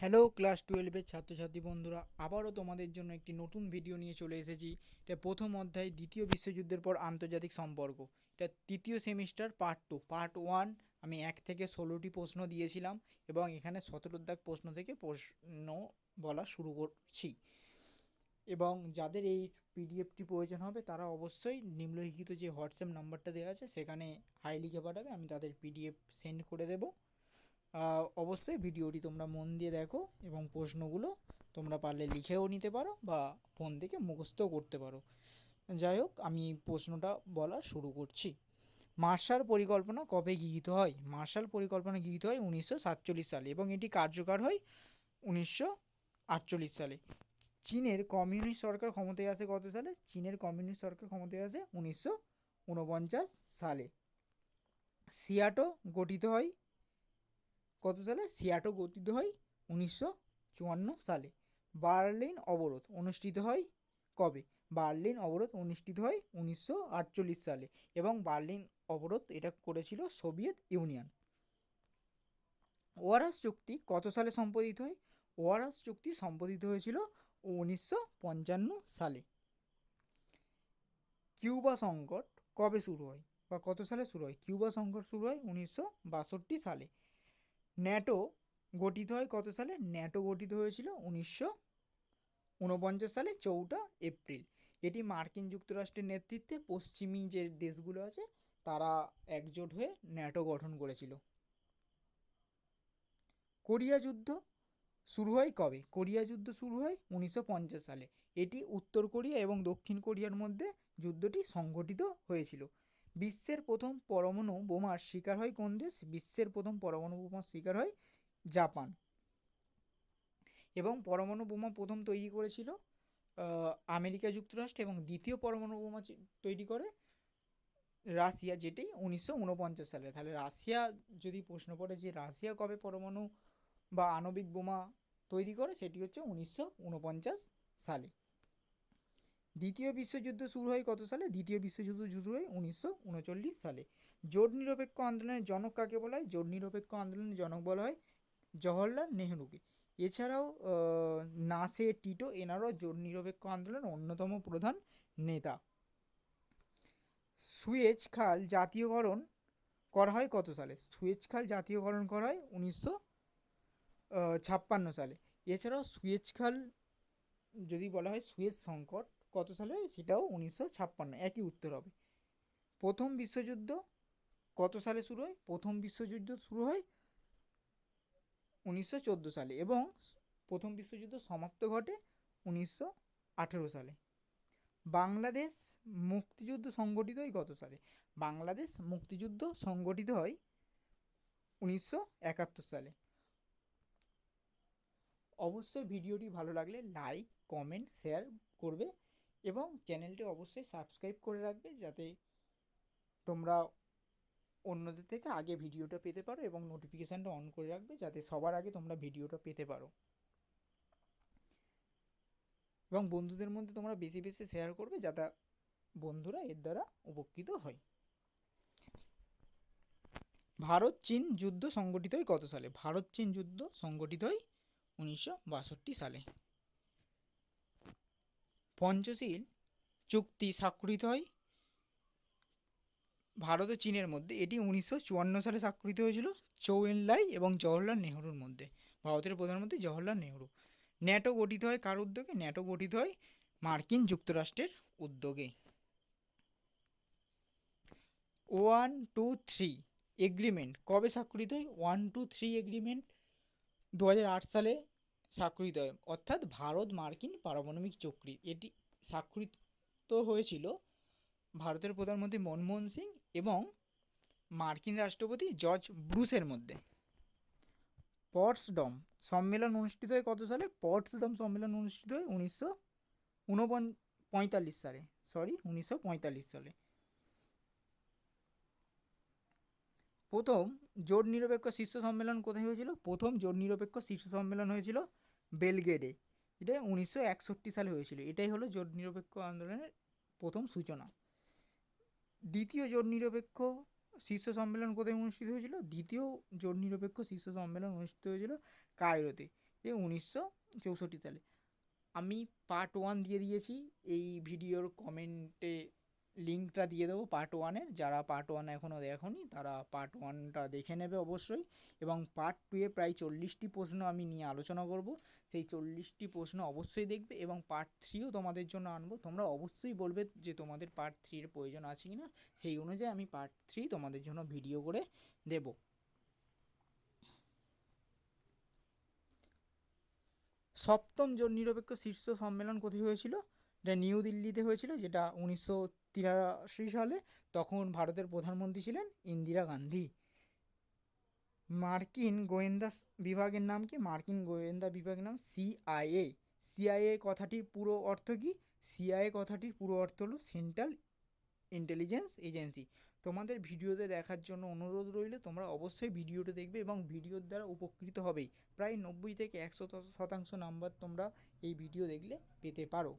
Hello class টুয়েলভের ছাত্রছাত্রী বন্ধুরা, আবারও তোমাদের জন্য একটি নতুন ভিডিও নিয়ে চলে এসেছি। এটা প্রথম অধ্যায়, দ্বিতীয় বিশ্বযুদ্ধের পর আন্তর্জাতিক সম্পর্ক। এটা তৃতীয় semester part two part one আমি এক থেকে ষোলোটি প্রশ্ন দিয়েছিলাম এবং এখানে সতেরো দাগ প্রশ্ন থেকে প্রশ্ন বলা শুরু করছি। এবং যাদের এই পিডিএফটি প্রয়োজন হবে, তারা অবশ্যই নিম্নলিখিত যে হোয়াটসঅ্যাপ নাম্বারটা দেওয়া আছে, সেখানে হাই লিখে পাঠাবে, আমি তাদের পিডিএফ সেন্ড করে দেবো। অবশ্যই ভিডিওটি তোমরা মন দিয়ে দেখো এবং প্রশ্নগুলো তোমরা পারলে লিখেও নিতে পারো বা ফোন থেকে মুখস্থও করতে পারো। যাই হোক, আমি প্রশ্নটা বলা শুরু করছি। মার্শাল পরিকল্পনা কবে গৃহীত হয়? মার্শাল পরিকল্পনা গৃহীত হয় উনিশশো সাতচল্লিশ সালে এবং এটি কার্যকর হয় উনিশশো আটচল্লিশ সালে। চীনের কমিউনিস্ট সরকার ক্ষমতায় আসে কত সালে? চীনের কমিউনিস্ট সরকার ক্ষমতায় আসে উনিশশো উনপঞ্চাশ সালে। সিয়াটো গঠিত হয় কত সালে? সিয়াটো গঠিত হয় উনিশশো চুয়ান্ন সালে। বার্লিন অবরোধ অনুষ্ঠিত হয় কবে? বার্লিন অবরোধ অনুষ্ঠিত হয় উনিশশো আটচল্লিশ সালে এবং বার্লিন অবরোধ এটা করেছিল সোভিয়েত ইউনিয়ন। ওয়ারাস চুক্তি কত সালে সম্পাদিত হয়? ওয়ারাস চুক্তি সম্পাদিত হয়েছিল উনিশশো পঞ্চান্ন সালে। কিউবা সংকট কবে শুরু হয় বা কত সালে শুরু হয়? কিউবা সংকট শুরু হয় উনিশশো বাষট্টি সালে। ন্যাটো গঠিত হয় কত সালে? ন্যাটো গঠিত হয়েছিল উনিশশো উনপঞ্চাশ সালে, চৌঠা এপ্রিল। এটি মার্কিন যুক্তরাষ্ট্রের নেতৃত্বে পশ্চিমী যে দেশগুলো আছে, তারা একজোট হয়ে ন্যাটো গঠন করেছিল। কোরিয়া যুদ্ধ শুরু হয় কবে? কোরিয়া যুদ্ধ শুরু হয় উনিশশো পঞ্চাশ সালে। এটি উত্তর কোরিয়া এবং দক্ষিণ কোরিয়ার মধ্যে যুদ্ধটি সংঘটিত হয়েছিল। বিশ্বের প্রথম পরমাণু বোমার শিকার হয় কোন দেশ? বিশ্বের প্রথম পরমাণু বোমার শিকার হয় জাপান। এবং পরমাণু বোমা প্রথম তৈরি করেছিল আমেরিকা যুক্তরাষ্ট্র এবং দ্বিতীয় পরমাণু বোমা তৈরি করে রাশিয়া যেটি উনিশশো উনপঞ্চাশ সালে। তাহলে রাশিয়া, যদি প্রশ্ন পড়ে যে রাশিয়া কবে পরমাণু বা আণবিক বোমা তৈরি করে, সেটি হচ্ছে উনিশশো উনপঞ্চাশ সালে। দ্বিতীয় বিশ্বযুদ্ধ শুরু হয় কত সালে? দ্বিতীয় বিশ্বযুদ্ধ শুরু হয় উনিশশো উনচল্লিশ সালে। জোট নিরপেক্ষ আন্দোলনের জনক কাকে বলা হয়? জোট নিরপেক্ষ আন্দোলনের জনক বলা হয় জওহরলাল নেহরুকে। এছাড়াও নাসে, টিটো, এনারাও জোট নিরপেক্ষ আন্দোলনের অন্যতম প্রধান নেতা। সুয়েজ খাল জাতীয়করণ করা হয় কত সালে? সুয়েজ খাল জাতীয়করণ করা হয় উনিশশো ছাপ্পান্ন সালে। এছাড়াও সুয়েজ খাল যদি বলা হয় সুয়েজ সংকট কত সালে সেটাও উনিশশো ছাপ্পান্ন, একই উত্তর হবে। প্রথম বিশ্বযুদ্ধ কত সালে শুরু হয়? প্রথম বিশ্বযুদ্ধ শুরু হয় উনিশশো চোদ্দ সালে এবং প্রথম বিশ্বযুদ্ধ সমাপ্ত ঘটে উনিশশো আঠেরো সালে। বাংলাদেশ মুক্তিযুদ্ধ সংগঠিত হয় কত সালে? বাংলাদেশ মুক্তিযুদ্ধ সংগঠিত হয় উনিশশো একাত্তর সালে। অবশ্যই ভিডিওটি ভালো লাগলে লাইক, কমেন্ট, শেয়ার করবে। এবং চ্যানেলটি অবশ্যই সাবস্ক্রাইব করে রাখবে যাতে তোমরা অন্যদের থেকে আগে ভিডিওটা পেতে পারো এবং নোটিফিকেশানটা অন করে রাখবে যাতে সবার আগে তোমরা ভিডিওটা পেতে পারো। এবং বন্ধুদের মধ্যে তোমরা বেশি বেশি শেয়ার করবে যাতে বন্ধুরা এর দ্বারা উপকৃত হয়। ভারত চীন যুদ্ধ সংগঠিত হয় কত সালে? ভারত চীন যুদ্ধ সংগঠিত হয় উনিশশো বাষট্টি সালে। পঞ্চশীল চুক্তি স্বাক্ষরিত হয়। ভারত ও চীনের মধ্যে। এটি উনিশশো চুয়ান্ন সালে স্বাক্ষরিত হয়েছিল চৌ এন-লাই এবং জওহরলাল নেহরুর মধ্যে। ভারতের প্রধানমন্ত্রী জওহরলাল নেহরু। ন্যাটো গঠিত হয় কার উদ্যোগে? ন্যাটো গঠিত হয় মার্কিন যুক্তরাষ্ট্রের উদ্যোগে। One two three agreement. কবে স্বাক্ষরিত হয়? ওয়ান টু থ্রি এগ্রিমেন্ট দু হাজার আট সালে স্বাক্ষরিত হয় অর্থাৎ ভারত মার্কিন পারমাণবিক চুক্তি এটি স্বাক্ষরিত হয়েছিল ভারতের প্রধানমন্ত্রী মনমোহন সিং এবং মার্কিন রাষ্ট্রপতি জর্জ ব্রুসের মধ্যে। পটসডম সম্মেলন অনুষ্ঠিত হয় কত সালে? পটসডম সম্মেলন অনুষ্ঠিত হয় উনিশশো পঁয়তাল্লিশ সালে। সরি উনিশশো পঁয়তাল্লিশ সালে। প্রথম জোট নিরপেক্ষ শীর্ষ সম্মেলন কোথায় হয়েছিল? প্রথম জোট নিরপেক্ষ শীর্ষ সম্মেলন হয়েছিল বেলগেডে। এটা উনিশশো একষট্টি সালে হয়েছিল। এটাই হলো জোট নিরপেক্ষ আন্দোলনের প্রথম সূচনা। দ্বিতীয় জোট নিরপেক্ষ শীর্ষ সম্মেলন কোথায় অনুষ্ঠিত হয়েছিল? দ্বিতীয় জোট নিরপেক্ষ শীর্ষ সম্মেলন অনুষ্ঠিত হয়েছিল কায়রোতে। এ উনিশশো চৌষট্টি সালে। আমি পার্ট ওয়ান দিয়ে দিয়েছি। এই ভিডিওর কমেন্টে লিঙ্কটা দিয়ে দেবো পার্ট ওয়ানের যারা পার্ট ওয়ান এখনও দেখনি, তারা পার্ট ওয়ানটা দেখে নেবে অবশ্যই। এবং পার্ট টুয়ে প্রায় চল্লিশটি প্রশ্ন আমি নিয়ে আলোচনা করব। সেই চল্লিশটি প্রশ্ন অবশ্যই দেখবে এবং পার্ট থ্রিও তোমাদের জন্য আনব। তোমরা অবশ্যই বলবে যে তোমাদের পার্ট থ্রির প্রয়োজন আছে কি না সেই অনুযায়ী আমি পার্ট থ্রি তোমাদের জন্য ভিডিও করে দেবো। সপ্তম জোট নিরপেক্ষ শীর্ষ সম্মেলন কোথায় হয়েছিল? এটা নিউ দিল্লিতে হয়েছিল, যেটা উনিশশো তিরাশি সালে তখন ভারতের প্রধানমন্ত্রী ছিলেন ইন্দিরা গান্ধী। মার্কিন গোয়েন্দা বিভাগের নাম কি? মার্কিন গোয়েন্দা বিভাগের নাম সিআইএ সিআইএ কথাটির পুরো অর্থ কি? সিআইএ কথাটির পুরো অর্থ হলো সেন্ট্রাল ইন্টেলিজেন্স এজেন্সি তোমাদের ভিডিওতে দেখার জন্য অনুরোধ রইল, তোমরা অবশ্যই ভিডিওটা দেখবে এবং ভিডিওর দ্বারা উপকৃত হবেই। প্রায় নব্বই থেকে একশো শতাংশ নাম্বার তোমরা এই ভিডিও দেখলে পেতে পারো।